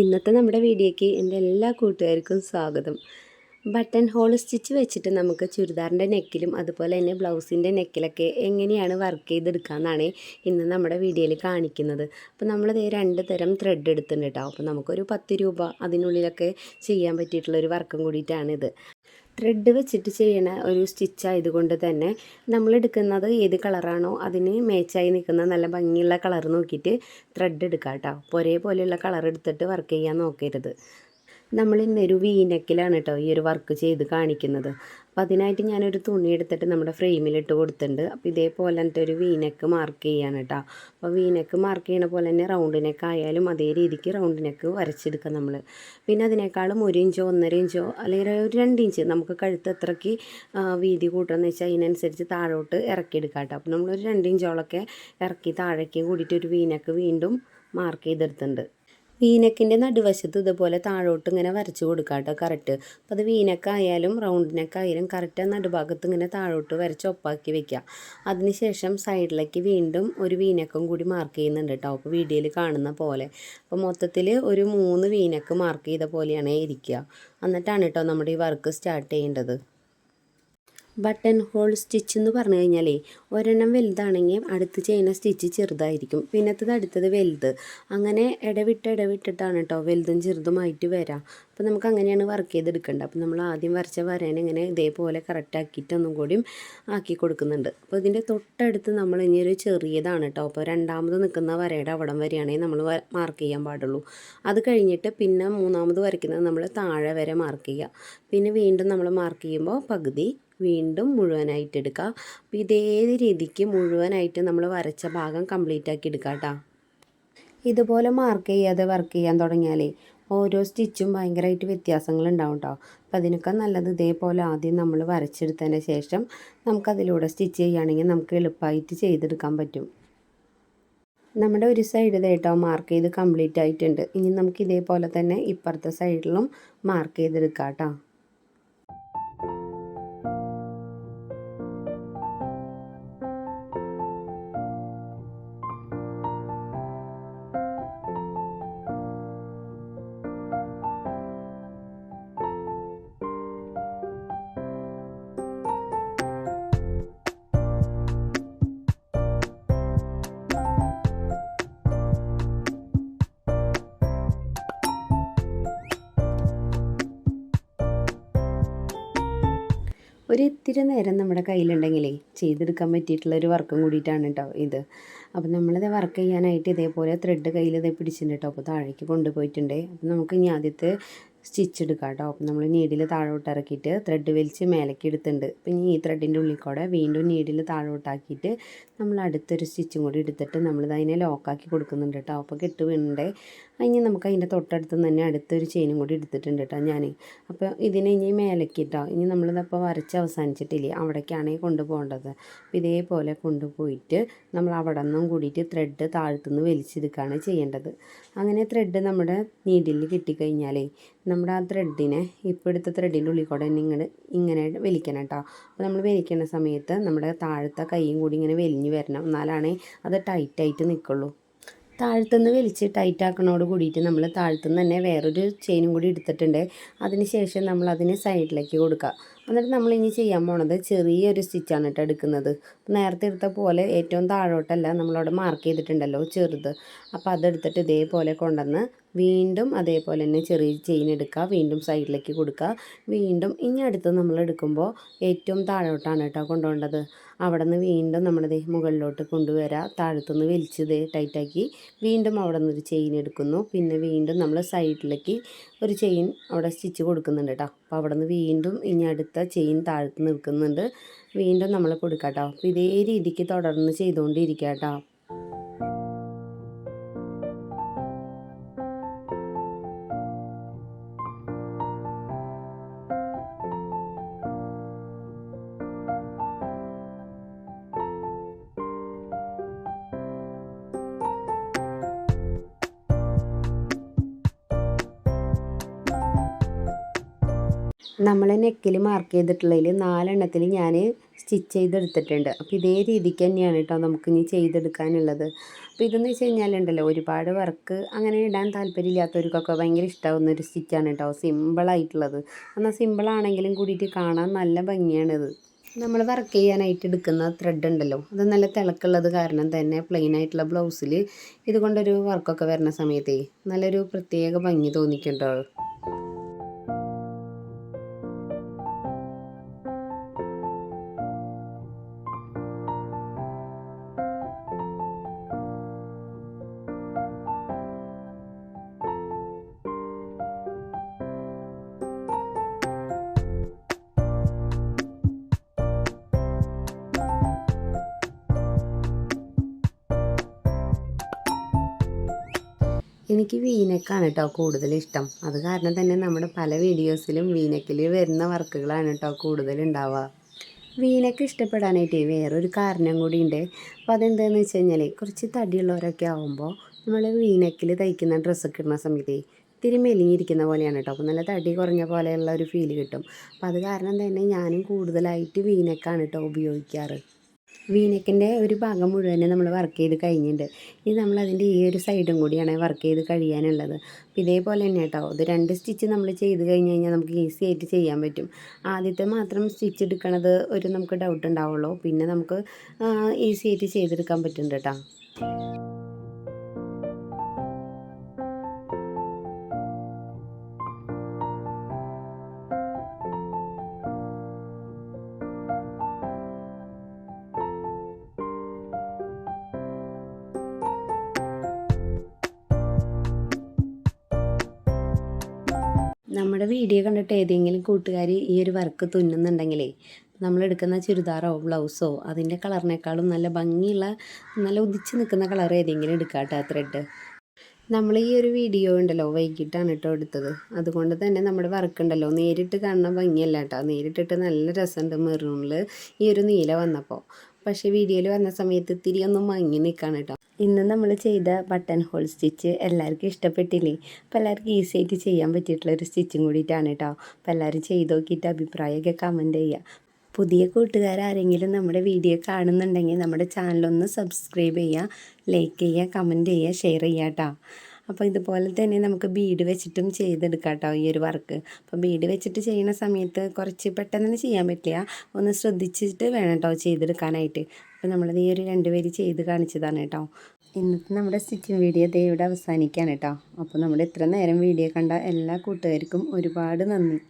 ഇന്നത്തെ നമ്മുടെ വീഡിയോയ്ക്ക് എന്റെ എല്ലാ കൂട്ടുകാർക്കും സ്വാഗതം. ബട്ടൺ ഹോൾ സ്റ്റിച്ച് വെച്ചിട്ട് നമുക്ക് ചുരിദാറിന്റെ നെക്കിലും അതുപോലെ തന്നെ ബ്ലൗസിന്റെ നെക്കിലൊക്കെ എങ്ങനെയാണ് വർക്ക് ചെയ്തെടുക്കാമെന്നാണ് ഇന്ന് നമ്മുടെ വീഡിയോയിൽ കാണിക്കുന്നത്. അപ്പോൾ നമ്മളിത് രണ്ട് തരം ത്രെഡ് എടുത്തിട്ടുണ്ട് കേട്ടോ. അപ്പോൾ നമുക്കൊരു പത്ത് രൂപ അതിനുള്ളിലൊക്കെ ചെയ്യാൻ പറ്റിയിട്ടുള്ളൊരു വർക്കും കൂടിയിട്ടാണിത്. ത്രെഡ് വെച്ചിട്ട് ചെയ്യണ ഒരു സ്റ്റിച്ച് ആയതുകൊണ്ട് തന്നെ നമ്മൾ എടുക്കുന്നത് ഏത് കളറാണോ അതിന് മേച്ചായി നിൽക്കുന്ന നല്ല ഭംഗിയുള്ള കളർ നോക്കിയിട്ട് ത്രെഡ് എടുക്കാം കേട്ടോ അപ്പോൾ ഒരേപോലെയുള്ള കളർ എടുത്തിട്ട് വർക്ക് ചെയ്യാൻ നോക്കരുത്. നമ്മൾ ഇന്നൊരു വീനക്കിലാണ് കേട്ടോ ഈ ഒരു വർക്ക് ചെയ്ത് കാണിക്കുന്നത്. അപ്പോൾ അതിനായിട്ട് ഞാനൊരു തുണി എടുത്തിട്ട് നമ്മുടെ ഫ്രെയിമിലിട്ട് കൊടുത്തിട്ടുണ്ട്. അപ്പോൾ ഇതേപോലെ തന്നെ ഒരു വീനക്ക് മാർക്ക് ചെയ്യാണ് കേട്ടോ അപ്പോൾ വീനക്ക് മാർക്ക് ചെയ്യണ പോലെ തന്നെ റൗണ്ട് നെക്ക് ആയാലും അതേ രീതിക്ക് റൗണ്ട് നെക്ക് വരച്ചെടുക്കുക നമ്മൾ പിന്നെ അതിനേക്കാളും ഒരു ഇഞ്ചോ ഒന്നര ഇഞ്ചോ അല്ലെങ്കിൽ ഒരു രണ്ട് ഇഞ്ച് നമുക്ക് കഴുത്ത് എത്രയ്ക്ക് വീതി കൂട്ടണമെന്ന് വെച്ചാൽ അതിനനുസരിച്ച് താഴോട്ട് ഇറക്കിയെടുക്കാം കേട്ടോ അപ്പോൾ നമ്മളൊരു രണ്ട് ഇഞ്ചോളൊക്കെ ഇറക്കി താഴേക്ക് കൂടിയിട്ട് ഒരു വീനക്ക് വീണ്ടും മാർക്ക് ചെയ്തെടുത്തിട്ടുണ്ട്. വീനക്കിന്റെ നടുവശത്ത് ഇതുപോലെ താഴോട്ട് ഇങ്ങനെ വരച്ച് കൊടുക്കുക കേട്ടോ കറക്റ്റ് അപ്പോൾ അത് വീനക്കായാലും റൗണ്ട് നെക്കായാലും കറക്റ്റ് നടുഭാഗത്ത് ഇങ്ങനെ താഴോട്ട് വരച്ച് ഒപ്പാക്കി വെക്കുക അതിനുശേഷം സൈഡിലേക്ക് വീണ്ടും ഒരു വീനക്കം കൂടി മാർക്ക് ചെയ്യുന്നുണ്ട് കേട്ടോ അപ്പോൾ വീഡിയോയിൽ കാണുന്ന പോലെ. അപ്പോൾ മൊത്തത്തിൽ ഒരു മൂന്ന് വീനക്ക് മാർക്ക് ചെയ്ത പോലെയാണ് ഇരിക്കുക. എന്നിട്ടാണ് കേട്ടോ നമ്മുടെ ഈ വർക്ക് സ്റ്റാർട്ട് ചെയ്യേണ്ടത്. ബട്ടൺ ഹോൾ സ്റ്റിച്ച് എന്ന് പറഞ്ഞു കഴിഞ്ഞാലേ ഒരെണ്ണം വലുതാണെങ്കിൽ അടുത്ത് ചെയ്യുന്ന സ്റ്റിച്ച് ചെറുതായിരിക്കും. പിന്നത്തത് അടുത്തത് വലുത്. അങ്ങനെ ഇടവിട്ട് ഇടവിട്ടിട്ടാണ് കേട്ടോ വലുതും ചെറുതുമായിട്ട് വരാം. അപ്പോൾ നമുക്ക് അങ്ങനെയാണ് വർക്ക് ചെയ്തെടുക്കേണ്ടത്. അപ്പോൾ നമ്മൾ ആദ്യം വരച്ച വരേനെ ഇങ്ങനെ ഇതേപോലെ കറക്റ്റാക്കിയിട്ടൊന്നും കൂടിയും ആക്കി കൊടുക്കുന്നുണ്ട്. അപ്പോൾ ഇതിന്റെ തൊട്ടടുത്ത് നമ്മൾ ഇനി ഒരു ചെറിയതാണ് കേട്ടോ അപ്പോൾ രണ്ടാമത് നിൽക്കുന്ന വരയുടെ അവിടം വരെയാണെങ്കിൽ നമ്മൾ മാർക്ക് ചെയ്യാൻ പാടുള്ളൂ. അത് കഴിഞ്ഞിട്ട് പിന്നെ മൂന്നാമത് വരയ്ക്കുന്നത് നമ്മൾ താഴെ വരെ മാർക്ക് ചെയ്യുക. പിന്നെ വീണ്ടും നമ്മൾ മാർക്ക് ചെയ്യുമ്പോൾ പകുതി വീണ്ടും മുഴുവനായിട്ട് എടുക്കുക അപ്പോൾ ഇതേ രീതിക്ക് മുഴുവനായിട്ട് നമ്മൾ വരച്ച ഭാഗം കംപ്ലീറ്റ് ആക്കി എടുക്കുക കേട്ടോ. ഇതുപോലെ മാർക്ക് ചെയ്യാതെ വർക്ക് ചെയ്യാൻ തുടങ്ങിയാലേ ഓരോ സ്റ്റിച്ചും ഭയങ്കരമായിട്ട് വ്യത്യാസങ്ങൾ ഉണ്ടാവും കേട്ടോ അപ്പോൾ അതിനൊക്കെ നല്ലത് ഇതേപോലെ ആദ്യം നമ്മൾ വരച്ചെടുത്തതിന് ശേഷം നമുക്കതിലൂടെ സ്റ്റിച്ച് ചെയ്യുകയാണെങ്കിൽ നമുക്ക് എളുപ്പമായിട്ട് ചെയ്തെടുക്കാൻ പറ്റും. നമ്മുടെ ഒരു സൈഡ് കേട്ടോ മാർക്ക് ചെയ്ത് കംപ്ലീറ്റ് ആയിട്ടുണ്ട്. ഇനി നമുക്ക് ഇതേപോലെ തന്നെ ഇപ്പുറത്തെ സൈഡിലും മാർക്ക് ചെയ്തെടുക്കാം കേട്ടോ. ഒരു ഇത്തിരി നേരം നമ്മുടെ കയ്യിലുണ്ടെങ്കിലേ ചെയ്തെടുക്കാൻ പറ്റിയിട്ടുള്ള ഒരു വർക്കും കൂടിയിട്ടാണ് കേട്ടോ ഇത്. അപ്പോൾ നമ്മളിത് വർക്ക് ചെയ്യാനായിട്ട് ഇതേപോലെ ത്രെഡ് കയ്യിൽ ഇതേ പിടിച്ചിട്ടുണ്ട് കേട്ടോ അപ്പോൾ താഴേക്ക് കൊണ്ടുപോയിട്ടുണ്ട്. അപ്പോൾ നമുക്ക് ഇനി ആദ്യത്തെ സ്റ്റിച്ച് എടുക്കാം കേട്ടോ അപ്പം നമ്മൾ നീഡിൽ താഴോട്ട് ഇറക്കിയിട്ട് ത്രെഡ് വലിച്ച് മേലേക്ക് എടുത്തിട്ടുണ്ട്. പിന്നെ ഈ ത്രെഡിന്റെ ഉള്ളിൽ കൂടെ വീണ്ടും നീഡിൽ താഴോട്ടാക്കിയിട്ട് നമ്മൾ അടുത്തൊരു സ്റ്റിച്ചും കൂടി എടുത്തിട്ട് നമ്മളിത് അതിനെ ലോക്കാക്കി കൊടുക്കുന്നുണ്ട് കേട്ടോ അപ്പോൾ കെട്ട് വീണുണ്ടേ ഇനി നമുക്ക് അതിന്റെ തൊട്ടടുത്ത് തന്നെ അടുത്തൊരു ചെയിനും കൂടി എടുത്തിട്ടുണ്ട് കേട്ടോ ഞാൻ അപ്പോൾ ഇതിനെ ഇനി മേലേക്ക് കേട്ടോ ഇനി നമ്മളിതപ്പോൾ വരച്ച് അവസാനിച്ചിട്ടില്ലേ? അവിടേക്കാണ് കൊണ്ടുപോകേണ്ടത്. അപ്പോൾ ഇതേപോലെ കൊണ്ടുപോയിട്ട് നമ്മൾ അവിടെ നിന്നും കൂടിയിട്ട് ത്രെഡ് താഴ്ത്തുനിന്ന് വലിച്ചെടുക്കുകയാണ് ചെയ്യേണ്ടത്. അങ്ങനെ ത്രെഡ് നമ്മുടെ നീഡിൽ കിട്ടിക്കഴിഞ്ഞാലേ നമ്മുടെ ആ ത്രെഡിനെ ഇപ്പോൾ എടുത്ത ത്രെഡിന്റെ ഉള്ളിൽ കൂടെ ഇങ്ങനെ ഇങ്ങനെ വലിക്കണം കേട്ടോ. അപ്പോൾ നമ്മൾ വലിക്കുന്ന സമയത്ത് നമ്മുടെ താഴത്തെ കൈയും കൂടി ഇങ്ങനെ വലിഞ്ഞ് വരണം. എന്നാലാണ് അത് ടൈറ്റായിട്ട് നിൽക്കുള്ളൂ. താഴത്തുനിന്ന് വലിച്ച് ടൈറ്റ് ആക്കണോട് കൂടിയിട്ട് നമ്മൾ താഴത്തുനിന്ന് തന്നെ വേറൊരു ചെയിനും കൂടി എടുത്തിട്ടുണ്ട്. അതിന് ശേഷം നമ്മൾ അതിന് സൈഡിലേക്ക് കൊടുക്കുക. എന്നിട്ട് നമ്മൾ ഇനി ചെയ്യാൻ പോണത് ചെറിയൊരു സ്റ്റിച്ചാണ് കേട്ടോ എടുക്കുന്നത്. നേരത്തെ എടുത്ത പോലെ ഏറ്റവും താഴോട്ടല്ല നമ്മളവിടെ മാർക്ക് ചെയ്തിട്ടുണ്ടല്ലോ ചെറുത്. അപ്പോൾ അതെടുത്തിട്ട് ഇതേപോലെ കൊണ്ടുവന്ന് വീണ്ടും അതേപോലെ തന്നെ ചെറിയ ചെയിൻ എടുക്കുക വീണ്ടും സൈഡിലേക്ക് കൊടുക്കുക. വീണ്ടും ഇനി അടുത്ത് നമ്മൾ എടുക്കുമ്പോൾ ഏറ്റവും താഴോട്ടാണ് കേട്ടോ കൊണ്ടുപോകേണ്ടത്. അവിടെ നിന്ന് വീണ്ടും നമ്മളിത് മുകളിലോട്ട് കൊണ്ടുവരാം. താഴത്തുനിന്ന് വലിച്ചത് ടൈറ്റാക്കി വീണ്ടും അവിടെ നിന്ന് ഒരു ചെയിൻ എടുക്കുന്നു. പിന്നെ വീണ്ടും നമ്മൾ സൈഡിലേക്ക് ഒരു ചെയിൻ അവിടെ സ്റ്റിച്ച് കൊടുക്കുന്നുണ്ട് കേട്ടോ അപ്പോൾ അവിടെ നിന്ന് വീണ്ടും ഇനി അടുത്ത ചെയിൻ താഴ്ത്ത് നിൽക്കുന്നുണ്ട്. വീണ്ടും നമ്മൾ കൊടുക്കാം കേട്ടോ അപ്പോൾ ഇതേ രീതിക്ക് തുടർന്ന് ചെയ്തുകൊണ്ടിരിക്കുക കേട്ടോ. നമ്മൾ നെക്കിൽ മാർക്ക് ചെയ്തിട്ടുള്ളതിൽ നാലെണ്ണത്തിൽ ഞാൻ സ്റ്റിച്ച് ചെയ്തെടുത്തിട്ടുണ്ട്. അപ്പോൾ ഇതേ രീതിക്ക് തന്നെയാണ് കേട്ടോ നമുക്ക് ഇനി ചെയ്തെടുക്കാനുള്ളത്. അപ്പോൾ ഇതെന്ന് വെച്ച് കഴിഞ്ഞാലുണ്ടല്ലോ ഒരുപാട് വർക്ക് അങ്ങനെ ഇടാൻ താല്പര്യമില്ലാത്തവർക്കൊക്കെ ഭയങ്കര ഇഷ്ടമാവുന്ന ഒരു സ്റ്റിച്ചാണ് കേട്ടോ സിമ്പിളായിട്ടുള്ളത് എന്നാൽ സിമ്പിളാണെങ്കിലും കൂടിയിട്ട് കാണാൻ നല്ല ഭംഗിയാണിത്. നമ്മൾ വർക്ക് ചെയ്യാനായിട്ട് എടുക്കുന്ന ത്രെഡ് ഉണ്ടല്ലോ അത് നല്ല തിളക്കുള്ളത് കാരണം തന്നെ പ്ലെയിൻ ആയിട്ടുള്ള ബ്ലൗസിൽ ഇതുകൊണ്ടൊരു വർക്കൊക്കെ വരുന്ന സമയത്തേ നല്ലൊരു പ്രത്യേക ഭംഗി തോന്നിക്കുണ്ടോ എനിക്ക് വീനക്കാണ് കേട്ടോ കൂടുതൽ ഇഷ്ടം. അത് കാരണം തന്നെ നമ്മുടെ പല വീഡിയോസിലും വീനക്കിൽ വരുന്ന വർക്കുകളാണ് കേട്ടോ കൂടുതൽ ഉണ്ടാവുക വീനക്ക് ഇഷ്ടപ്പെടാനായിട്ട് വേറൊരു കാരണം കൂടി ഉണ്ട് അപ്പോൾ അതെന്താണെന്ന് വെച്ച് കഴിഞ്ഞാൽ കുറച്ച് തടിയുള്ളവരൊക്കെ ആകുമ്പോൾ നമ്മൾ വീനക്കിൽ തയ്ക്കുന്ന ഡ്രസ്സൊക്കെ ഇടുന്ന സമയത്ത് ഇത്തിരി മെലിഞ്ഞിരിക്കുന്ന പോലെയാണ് കേട്ടോ അപ്പോൾ നല്ല തടി കുറഞ്ഞ പോലെയുള്ള ഒരു ഫീൽ കിട്ടും. അപ്പോൾ അത് കാരണം തന്നെ ഞാനും കൂടുതലായിട്ട് വീനക്കാണ് കേട്ടോ ഉപയോഗിക്കാറ്. വീനക്കിന്റെ ഒരു ഭാഗം മുഴുവനും നമ്മൾ വർക്ക് ചെയ്ത് കഴിഞ്ഞിട്ടുണ്ട്. ഇനി നമ്മൾ അതിന്റെ ഈ ഒരു സൈഡും കൂടിയാണ് വർക്ക് ചെയ്ത് കഴിയാനുള്ളത്. അപ്പോൾ ഇതേപോലെ തന്നെ കേട്ടോ. ഇത് രണ്ട് സ്റ്റിച്ച് നമ്മൾ ചെയ്ത് കഴിഞ്ഞ് കഴിഞ്ഞാൽ നമുക്ക് ഈസി ആയിട്ട് ചെയ്യാൻ പറ്റും. ആദ്യത്തെ മാത്രം സ്റ്റിച്ച് എടുക്കണത് ഒരു നമുക്ക് ഡൗട്ട് ഉണ്ടാവുള്ളൂ. പിന്നെ നമുക്ക് ഈസി ആയിട്ട് ചെയ്തെടുക്കാൻ പറ്റുന്നുണ്ട് കേട്ടോ. നമ്മുടെ വീഡിയോ കണ്ടിട്ട് ഏതെങ്കിലും കൂട്ടുകാർ ഈ ഒരു വർക്ക് തുന്നുന്നുണ്ടെങ്കിലേ നമ്മളെടുക്കുന്ന ചുരിദാറോ ബ്ലൗസോ അതിന്റെ കളറിനേക്കാളും നല്ല ഭംഗിയുള്ള നല്ല ഉദിച്ച് നിൽക്കുന്ന കളർ ഏതെങ്കിലും എടുക്കാം കേട്ടോ ത്രെഡ് നമ്മൾ ഈ ഒരു വീഡിയോ ഉണ്ടല്ലോ വൈകിട്ടാണ് കേട്ടോ എടുത്തത്. അതുകൊണ്ട് തന്നെ നമ്മുടെ വർക്ക് ഉണ്ടല്ലോ നേരിട്ട് കാണുന്ന ഭംഗിയല്ല കേട്ടോ. നേരിട്ടിട്ട് നല്ല രസമുണ്ട് മെറൂണിൽ ഈ ഒരു നീല വന്നപ്പോൾ. പക്ഷേ വീഡിയോയിൽ വന്ന സമയത്ത് ഇത്തിരി ഒന്നും മങ്ങി നിൽക്കാണ് കേട്ടോ ഇന്ന് നമ്മൾ ചെയ്ത ബട്ടൺ ഹോൾ സ്റ്റിച്ച് എല്ലാവർക്കും ഇഷ്ടപ്പെട്ടില്ലേ? അപ്പോൾ എല്ലാവർക്കും ഈസി ആയിട്ട് ചെയ്യാൻ പറ്റിയിട്ടുള്ള ഒരു സ്റ്റിച്ചും കൂടിയിട്ടാണ് കേട്ടോ അപ്പോൾ എല്ലാവരും ചെയ്ത് നോക്കിയിട്ട് അഭിപ്രായമൊക്കെ കമന്റ് ചെയ്യുക പുതിയ കൂട്ടുകാരാരെങ്കിലും നമ്മുടെ വീഡിയോ കാണുന്നുണ്ടെങ്കിൽ നമ്മുടെ ചാനലൊന്ന് സബ്സ്ക്രൈബ് ചെയ്യുക ലൈക്ക് ചെയ്യുക കമന്റ് ചെയ്യുക ഷെയർ ചെയ്യുക കേട്ടോ അപ്പോൾ ഇതുപോലെ തന്നെ നമുക്ക് ബീഡ് വെച്ചിട്ടും ചെയ്തെടുക്കാം കേട്ടോ ഈ ഒരു വർക്ക് അപ്പോൾ ബീഡ് വെച്ചിട്ട് ചെയ്യുന്ന സമയത്ത് കുറച്ച് പെട്ടെന്ന് ചെയ്യാൻ പറ്റില്ല. ഒന്ന് ശ്രദ്ധിച്ചിട്ട് വേണം കേട്ടോ ചെയ്തെടുക്കാനായിട്ട്. അപ്പോൾ നമ്മളത് ഈ ഒരു രണ്ട് പേര് ചെയ്ത് കാണിച്ചതാണ് കേട്ടോ ഇന്നത്തെ നമ്മുടെ സ്റ്റിച്ചിങ് വീഡിയോ ദേ ഇവിടെ അവസാനിക്കുകയാണ് കേട്ടോ അപ്പോൾ നമ്മുടെ ഇത്ര നേരം വീഡിയോ കണ്ട എല്ലാ കൂട്ടുകാർക്കും ഒരുപാട് നന്ദി.